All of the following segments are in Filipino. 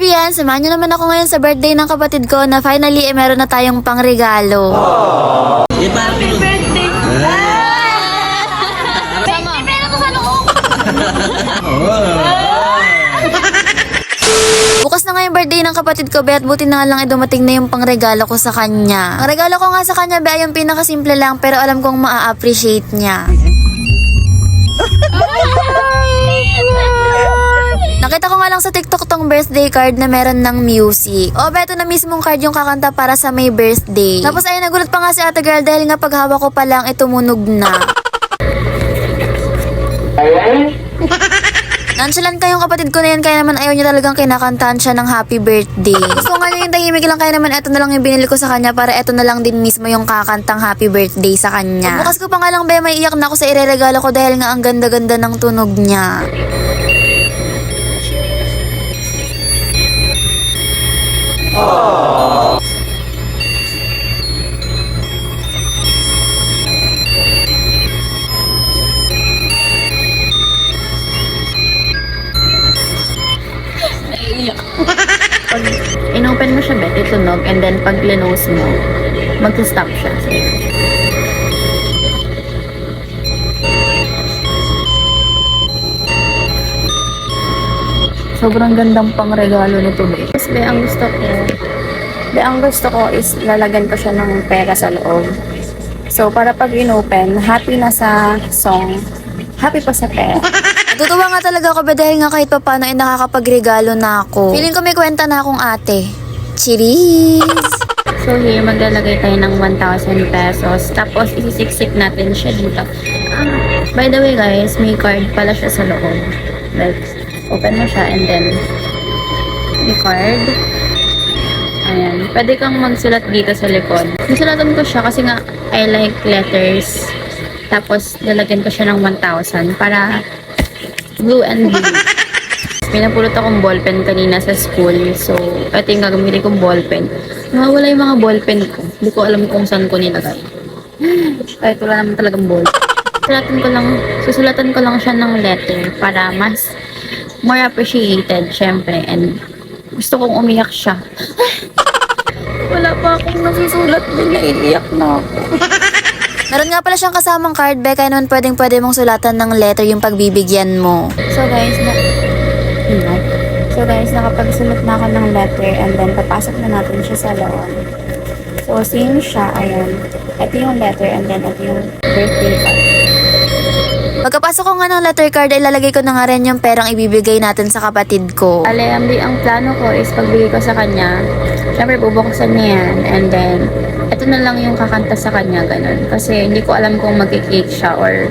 Yan, samahan niyo naman ako ngayon sa birthday ng kapatid ko na finally eh, meron na tayong pangregalo. Di ba? birthday. May pera ko sa. Bukas na nga yung birthday ng kapatid ko, be, at buti na nga lang eh, dumating na yung pangregalo ko sa kanya. Ang regalo ko nga sa kanya, be, ay yung pinakasimple lang, pero alam kong maa-appreciate niya. Nakita ko nga lang sa TikTok tong birthday card na meron ng music. O, beto na mismong card yung kakanta para sa may birthday. Tapos ay nagulat pa nga si ate girl dahil nga paghawak ko pa lang, eh, tumunog na. Nonchalant kayong kapatid ko na yan, kaya naman ayaw niya talagang kinakantahan siya ng happy birthday. Gusto nga yung tahimik lang, kaya naman eto na lang yung binili ko sa kanya para eto na lang din mismo yung kakantang happy birthday sa kanya. Bukas ko pa nga lang ba, may iyak na ako sa ireregalo ko dahil nga ang ganda-ganda ng tunog niya. Pag inopen mo siya, bet, itunog, and then pag linose mo, mag-stop siya. So, Sobrang gandang pang regalo nito, be. Yes, be, ang gusto ko, be, ang gusto ko is lalagyan ko siya ng pera sa loob. So, para pag inopen, happy na sa song, happy pa sa pera. Natutuwa nga talaga ako ba dahil nga kahit papano ay nakakapagregalo na ako. Feeling ko may kwenta na akong ate. Cheers! So here, maglalagay tayo ng 1,000 pesos. Tapos, isisiksik natin siya dito. Ah, by the way guys, may card pala siya sa loob. Like, open mo siya and then, card. Ayan. Pwede kang magsulat dito sa likod. Nasulatan ko siya kasi nga, I like letters. Tapos, lalagyan ko siya ng 1,000 para blue and blue. May napulot akong ballpen kanina sa school. So, ito yung gagamitin kong ballpen. Nawawala yung mga ballpen ko. Hindi ko alam kung saan ko nilagay. Kahit wala naman talagang ball. Susulatan ko lang, susulatan ko lang siya ng letter para mas more appreciated, syempre. And gusto kong umiyak siya. wala pa akong nasusulat din, naiiyak na ako. Meron nga pala siyang kasamang card, be, kaya naman pwedeng pwede mong sulatan ng letter yung pagbibigyan mo. So guys, na... Ano? So guys, nakapagsulat na ako ng letter and then papasok na natin siya sa loob. So same siya, ayan. Ito yung letter and then ito yung birthday card. Pagkapasok ko nga ng letter card, ay lalagay ko na nga rin yung perang ibibigay natin sa kapatid ko. Ale, ang, ang plano ko is pagbigay ko sa kanya, syempre bubuksan niya yan and then ito na lang yung kakanta sa kanya, ganun. Kasi hindi ko alam kung magkikake siya or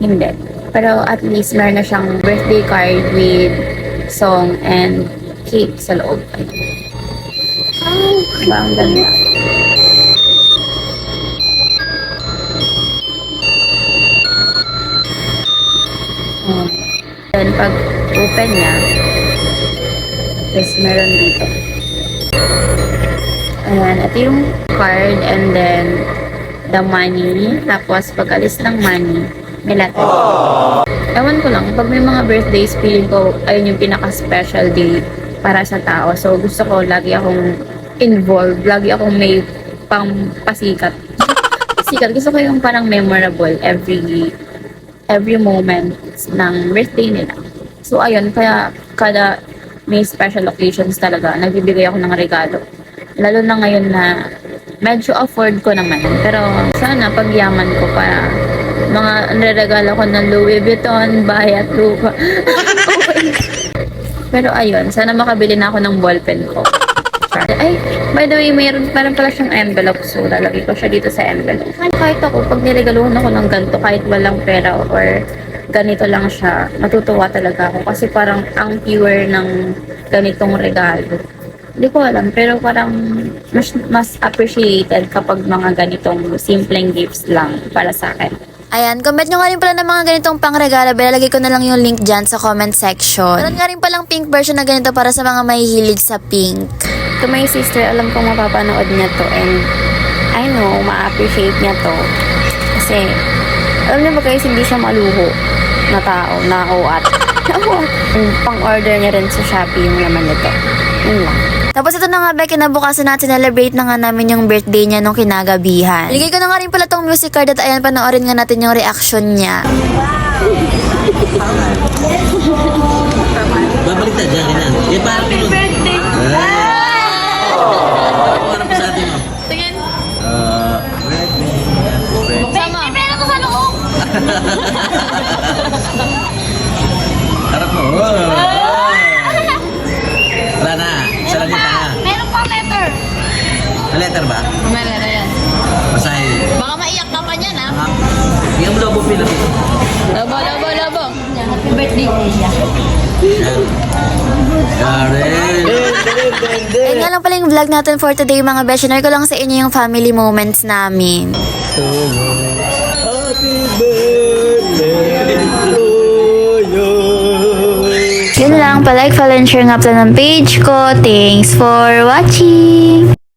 hindi. Pero at least meron na siyang birthday card with song and cake sa loob. Diba, ang ganda. Hmm. Then, pag open niya, is meron dito. Ayan, ito yung card and then the money. Tapos, pag alis ng money, may letter. Ewan ko lang, pag may mga birthdays, feeling ko, ayun yung pinaka-special day para sa tao. So, gusto ko lagi akong involved. Lagi akong may pang pasikat. pasikat. Gusto ko yung parang memorable every every moment ng birthday nila. So, ayun, kaya kada may special occasions talaga, nagbibigay ako ng regalo. Lalo na ngayon na medyo afford ko naman. Pero sana pagyaman ko para mga niregalo ko ng Louis Vuitton, bahay at lupa. Pero ayun, sana makabili na ako ng ballpen ko. Ay, by the way, mayroon parang pala siyang envelope. So, lalagay ko siya dito sa envelope. Kahit ako, pag niregaluhan ako ng ganito, kahit walang pera or ganito lang siya, natutuwa talaga ako. Kasi parang ang pure ng ganitong regalo. Hindi ko alam, pero parang mas, mas appreciated kapag mga ganitong simpleng gifts lang para sa akin. Ayan, comment nyo nga rin pala ng mga ganitong pangregalo. Bilalagay ko na lang yung link dyan sa comment section. Meron nga rin palang pink version na ganito para sa mga mahihilig sa pink. To my sister, alam kong mapapanood niya to and I know, ma-appreciate niya to. Kasi, alam niyo ba guys, hindi siya maluho. na tao, na. Na uat. Pang-order niya rin sa Shopee yung laman nito. Yun lang. Tapos ito na nga ba, kinabukasan natin celebrate na nga namin yung birthday niya nung kinagabihan. Ligay ko na nga rin pala tong music card at ayan, panoorin nga natin yung reaction niya. Babalik na dyan, ganyan. Birthday! Parang Harap mo. Wala na. Isa lang yung tanga. Meron pa letter. May letter ba? Meron na yan. Basahin. Baka maiyak ka pa niyan, ha? Ah, Bigyan mo daw po pila dito. Labo, labo, labo. Happy birthday. Darren. Ayun nga lang pala yung vlog natin for today mga besh. Share ko lang sa inyo yung family moments namin. Lang, palike, follow, and share nga pala ng page ko. Thanks for watching!